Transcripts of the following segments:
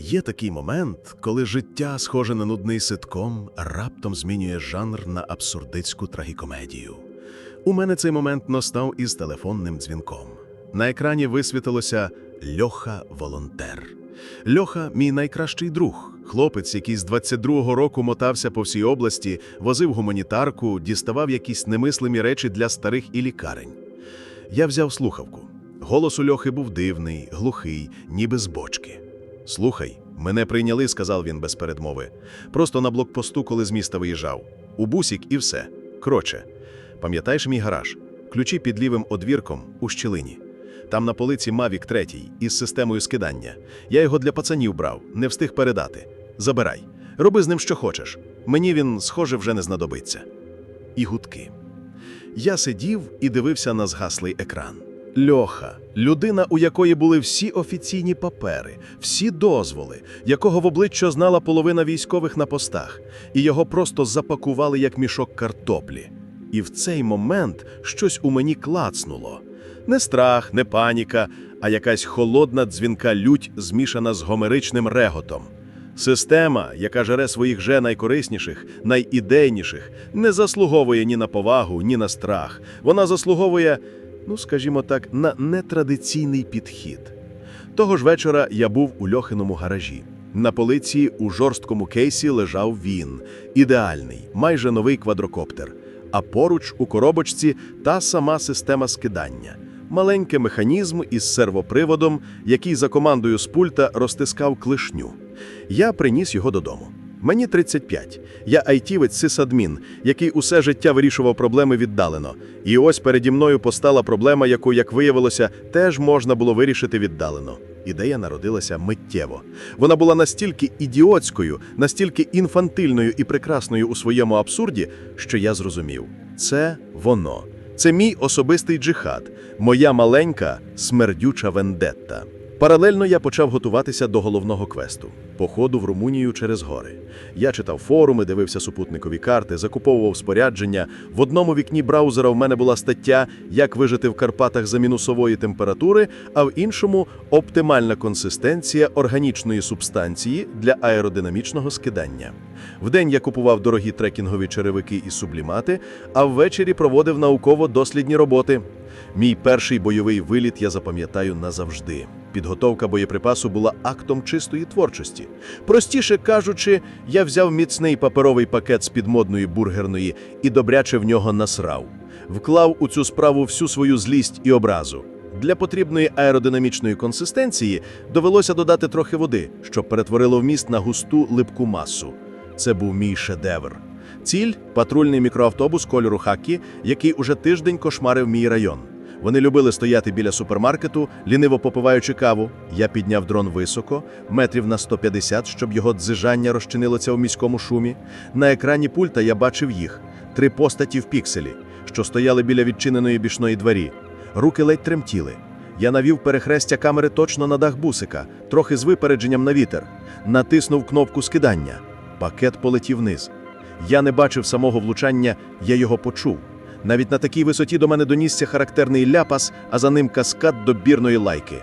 Є такий момент, коли життя, схоже на нудний ситком, раптом змінює жанр на абсурдистську трагікомедію. У мене цей момент настав із телефонним дзвінком. На екрані висвітилося Льоха Волонтер. Льоха мій найкращий друг, хлопець, який з 22-го року мотався по всій області, возив гуманітарку, діставав якісь немислимі речі для старих і лікарень. Я взяв слухавку. Голос у Льохи був дивний, глухий, ніби з бочки. Слухай, мене прийняли, сказав він без передмови. Просто на блокпосту, коли з міста виїжджав. У бусік і все. Кроче. Пам'ятаєш мій гараж? Ключі під лівим одвірком у щілині. Там на полиці Мавік третій із системою скидання. Я його для пацанів брав, не встиг передати. Забирай. Роби з ним що хочеш. Мені він, схоже, вже не знадобиться. І гудки. Я сидів і дивився на згаслий екран. Льоха, людина, у якої були всі офіційні папери, всі дозволи, якого в обличчя знала половина військових на постах, і його просто запакували як мішок картоплі. І в цей момент щось у мені клацнуло. Не страх, не паніка, а якась холодна дзвінка лють, змішана з гомеричним реготом. Система, яка жере своїх же найкорисніших, найідейніших, не заслуговує ні на повагу, ні на страх. Вона заслуговує, ну скажімо так, на нетрадиційний підхід. Того ж вечора я був у Льохиному гаражі. На полиці у жорсткому кейсі лежав він, ідеальний, майже новий квадрокоптер. А поруч у коробочці та сама система скидання. Маленький механізм із сервоприводом, який за командою з пульта розтискав клишню. Я приніс його додому. Мені 35. Я айтівець сисадмін, який усе життя вирішував проблеми віддалено. І ось переді мною постала проблема, яку, як виявилося, теж можна було вирішити віддалено. Ідея народилася миттєво. Вона була настільки ідіотською, настільки інфантильною і прекрасною у своєму абсурді, що я зрозумів: це воно. Це мій особистий джихад, моя маленька смердюча вендетта. Паралельно я почав готуватися до головного квесту походу в Румунію через гори. Я читав форуми, дивився супутникові карти, закуповував спорядження. В одному вікні браузера в мене була стаття Як вижити в Карпатах за мінусової температури, а в іншому оптимальна консистенція органічної субстанції для аеродинамічного скидання. Вдень я купував дорогі трекінгові черевики і сублімати, а ввечері проводив науково-дослідні роботи. Мій перший бойовий виліт я запам'ятаю назавжди. Підготовка боєприпасу була актом чистої творчості. Простіше кажучи, я взяв міцний паперовий пакет з підмодної бургерної і добряче в нього насрав. Вклав у цю справу всю свою злість і образу. Для потрібної аеродинамічної консистенції довелося додати трохи води, щоб перетворило вміст на густу липку масу. Це був мій шедевр. Ціль патрульний мікроавтобус кольору хакі, який уже тиждень кошмарив мій район. Вони любили стояти біля супермаркету, ліниво попиваючи каву. Я підняв дрон високо, метрів на 150, щоб його дзижання розчинилося у міському шумі. На екрані пульта я бачив їх три постаті в пікселі, що стояли біля відчиненої бічної двері. Руки ледь тремтіли. Я навів перехрестя камери точно на дах бусика, трохи з випередженням на вітер. Натиснув кнопку скидання. Пакет полетів вниз. Я не бачив самого влучання, я його почув. Навіть на такій висоті до мене донісся характерний ляпас, а за ним каскад добірної лайки.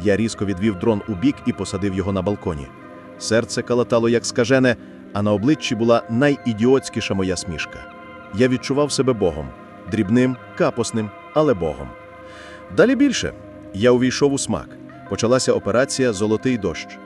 Я різко відвів дрон у бік і посадив його на балконі. Серце калатало як скажене, а на обличчі була найідіотськіша моя смішка. Я відчував себе Богом, дрібним, капосним, але Богом. Далі більше. Я увійшов у смак. Почалася операція Золотий дощ.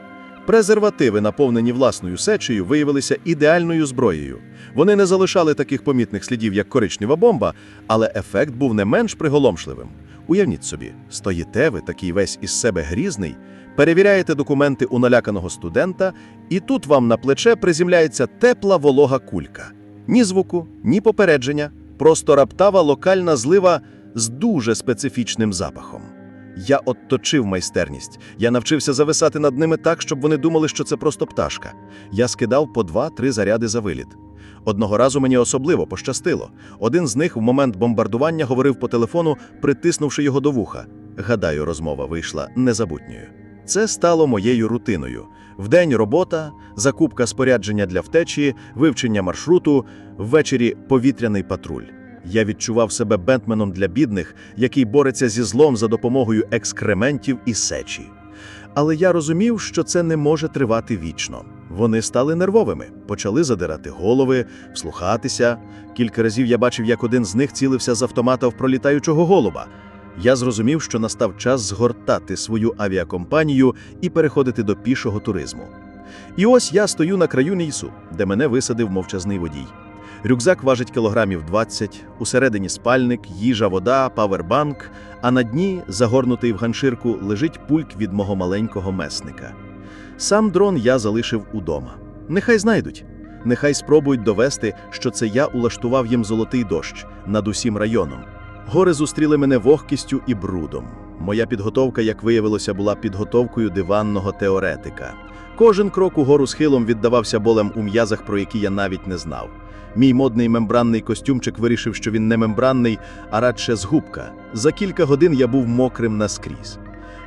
Презервативи, наповнені власною сечею, виявилися ідеальною зброєю. Вони не залишали таких помітних слідів, як коричнева бомба, але ефект був не менш приголомшливим. Уявніть собі, стоїте ви такий весь із себе грізний, перевіряєте документи у наляканого студента, і тут вам на плече приземляється тепла волога кулька. Ні звуку, ні попередження, просто раптава локальна злива з дуже специфічним запахом. Я отточив майстерність. Я навчився зависати над ними так, щоб вони думали, що це просто пташка. Я скидав по два-три заряди за виліт. Одного разу мені особливо пощастило. Один з них в момент бомбардування говорив по телефону, притиснувши його до вуха. Гадаю, розмова вийшла незабутньою. Це стало моєю рутиною. Вдень робота, закупка спорядження для втечі, вивчення маршруту, ввечері повітряний патруль. Я відчував себе бентменом для бідних, який бореться зі злом за допомогою екскрементів і сечі. Але я розумів, що це не може тривати вічно. Вони стали нервовими, почали задирати голови, вслухатися. Кілька разів я бачив, як один з них цілився з автомата в пролітаючого голуба. Я зрозумів, що настав час згортати свою авіакомпанію і переходити до пішого туризму. І ось я стою на краю лісу, де мене висадив мовчазний водій. Рюкзак важить кілограмів 20, усередині спальник, їжа, вода, павербанк, а на дні, загорнутий в ганширку, лежить пульк від мого маленького месника. Сам дрон я залишив удома. Нехай знайдуть. Нехай спробують довести, що це я улаштував їм золотий дощ над усім районом. Гори зустріли мене вогкістю і брудом. Моя підготовка, як виявилося, була підготовкою диванного теоретика. Кожен крок угору схилом віддавався болем у м'язах, про які я навіть не знав. Мій модний мембранний костюмчик вирішив, що він не мембранний, а радше згубка. За кілька годин я був мокрим наскрізь.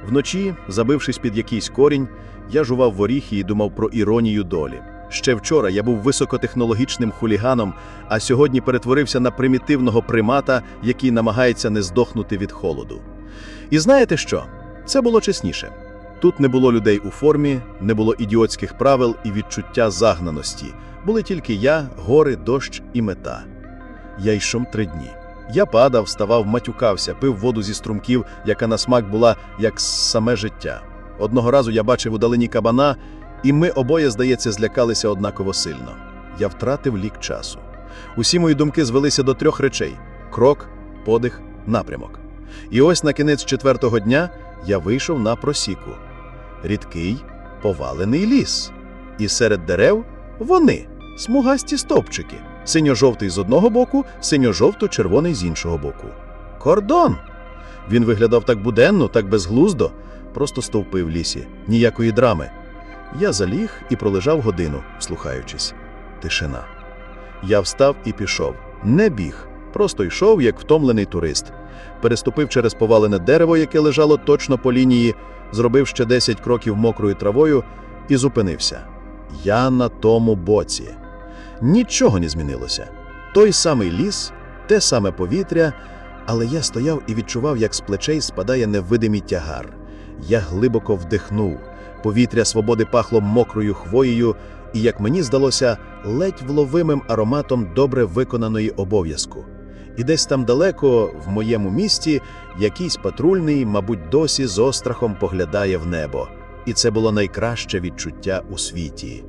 Вночі, забившись під якийсь корінь, я жував воріхи і думав про іронію долі. Ще вчора я був високотехнологічним хуліганом, а сьогодні перетворився на примітивного примата, який намагається не здохнути від холоду. І знаєте що? Це було чесніше. Тут не було людей у формі, не було ідіотських правил і відчуття загнаності. Були тільки я, гори, дощ і мета. Я йшов три дні. Я падав, вставав, матюкався, пив воду зі струмків, яка на смак була як саме життя. Одного разу я бачив удалині кабана, і ми обоє, здається, злякалися однаково сильно. Я втратив лік часу. Усі мої думки звелися до трьох речей: крок, подих, напрямок. І ось на кінець четвертого дня я вийшов на просіку. Рідкий, повалений ліс. І серед дерев вони, смугасті стовпчики, синьо-жовтий з одного боку, синьо-жовто-червоний з іншого боку. Кордон! Він виглядав так буденно, так безглуздо, просто стовпи в лісі, ніякої драми. Я заліг і пролежав годину, слухаючись. Тишина. Я встав і пішов. Не біг, просто йшов, як втомлений турист. Переступив через повалене дерево, яке лежало точно по лінії, зробив ще 10 кроків мокрою травою і зупинився. Я на тому боці. Нічого не змінилося. Той самий ліс, те саме повітря, але я стояв і відчував, як з плечей спадає невидимий тягар. Я глибоко вдихнув. Повітря свободи пахло мокрою хвоєю і, як мені здалося, ледь вловимим ароматом добре виконаної обов'язку. І десь там далеко, в моєму місті, якийсь патрульний, мабуть, досі з острахом поглядає в небо. І це було найкраще відчуття у світі.